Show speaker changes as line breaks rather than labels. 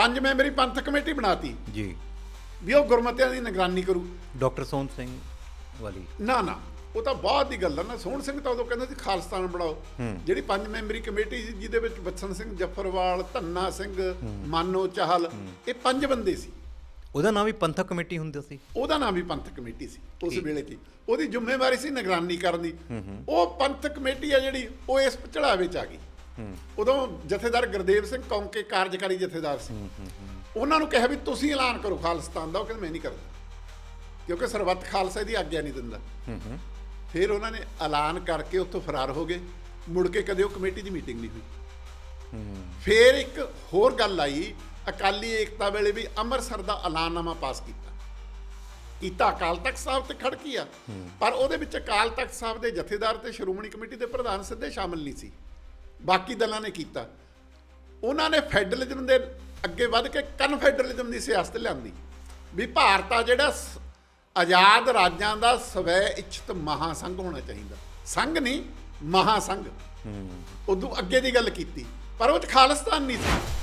ਪੰਜ ਮੈਂਬਰੀ ਪੰਥਕ ਕਮੇਟੀ ਬਣਾਤੀ।
ਜੀ।
ਵੀ ਉਹ ਗੁਰਮਤਿਆਂ ਦੀ ਨਿਗਰਾਨੀ ਕਰੂ।
ਡਾਕਟਰ ਸੋਹਣ ਸਿੰਘ ਵਾਲੀ।
ਨਾ ਨਾ। ਉਹ ਤਾਂ ਬਾਅਦ ਦੀ ਗੱਲ ਆ ਨਾ। ਸੋਹਣ ਸਿੰਘ ਤਾਂ ਉਦੋਂ ਕਹਿੰਦੇ ਸੀ ਖਾਲਸਤਾਨ ਬਣਾਓ। ਜਿਹੜੀ ਪੰਜ ਮੈਂਬਰੀ ਕਮੇਟੀ ਸੀ ਜਿਹਦੇ ਵਿੱਚ ਬਚਨ ਸਿੰਘ ਜਫਰਵਾਲ ਧੰਨਾ ਸਿੰਘ ਮਾਨੋ ਚਾਹਲ ਇਹ ਪੰਜ ਬੰਦੇ ਸੀ।
ਉਹਦਾ ਨਾਮ ਵੀ ਪੰਥਕ ਕਮੇਟੀ ਹੁੰਦਾ ਸੀ?
ਉਹਦਾ ਨਾਮ ਵੀ ਪੰਥਕ ਕਮੇਟੀ ਸੀ ਉਸ ਵੇਲੇ ਦੀ ਉਹਦੀ ਜ਼ਿੰਮੇਵਾਰੀ ਸੀ ਨਿਗਰਾਨੀ ਕਰਨ ਦੀ। ਉਹ ਪੰਥਕ ਕਮੇਟੀ ਆ ਜਿਹੜੀ ਉਹ ਇਸ ਚੜਾਵੇ ਚ ਆ ਗਈ। ਉਦੋਂ ਜਥੇਦਾਰ ਗੁਰਦੇਵ ਸਿੰਘ ਕੌਂਕੇ ਕਾਰਜਕਾਰੀ ਜਥੇਦਾਰ ਸੀ। ਉਹਨਾਂ ਨੂੰ ਕਿਹਾ ਵੀ ਤੁਸੀਂ ਐਲਾਨ ਕਰੋ ਖਾਲਿਸਤਾਨ ਦਾ ਉਹ ਕਹਿੰਦੇ ਮੈਂ ਨਹੀਂ ਕਰਦਾ। ਕਿਉਂਕਿ ਸਰਬੱਤ ਖਾਲਸਾ ਦੀ ਆਗਿਆ ਨਹੀਂ ਦਿੰਦਾ। ਫਿਰ ਉਹਨਾਂ ਨੇ ਐਲਾਨ ਕਰਕੇ ਉੱਥੋਂ ਫਰਾਰ ਹੋ ਗਏ। ਮੁੜ ਕੇ ਕਦੇ ਉਹ ਕਮੇਟੀ ਦੀ ਮੀਟਿੰਗ ਨਹੀਂ ਹੋਈ। ਫਿਰ ਇੱਕ ਹੋਰ ਗੱਲ ਆਈ ਅਕਾਲੀ ਏਕਤਾ ਵੇਲੇ ਵੀ ਅੰਮ੍ਰਿਤਸਰ ਦਾ ਐਲਾਨਨਾਮਾ ਪਾਸ ਕੀਤਾ। ਕੀਤਾ ਅਕਾਲ ਤਖਤ ਸਾਹਿਬ ਤੇ ਖੜਕੀ ਆ। ਪਰ ਉਹਦੇ ਵਿੱਚ ਅਕਾਲ ਤਖਤ ਸਾਹਿਬ ਦੇ ਜਥੇਦਾਰ ਤੇ ਸ਼੍ਰੋਮਣੀ ਕਮੇਟੀ ਦੇ ਪ੍ਰਧਾਨ ਸਿੱਧੇ ਸ਼ਾਮਲ ਨਹੀਂ ਸੀ। ਬਾਕੀ ਦਲਾਂ ਨੇ ਕੀਤਾ। ਉਹਨਾਂ ਨੇ ਫੈਡਰਲਿਜ਼ਮ ਦੇ ਅੱਗੇ ਵੱਧ ਕੇ ਕਨਫੈਡਰਲਿਜ਼ਮ ਦੀ ਸਿਆਸਤ ਲਿਆਂਦੀ। ਵੀ ਭਾਰਤ ਆ ਜਿਹੜਾ ਆਜ਼ਾਦ ਰਾਜਾਂ ਦਾ ਸਵੈ ਇੱਛਤ ਮਹਾਸੰਘ ਹੋਣਾ ਚਾਹੀਦਾ। ਸੰਘ ਨਹੀਂ ਮਹਾਸੰਘ। ਉਦੋਂ ਅੱਗੇ ਦੀ ਗੱਲ ਕੀਤੀ। ਪਰ ਉਹ ਚ ਖਾਲਿਸਤਾਨ ਨਹੀਂ ਸੀ।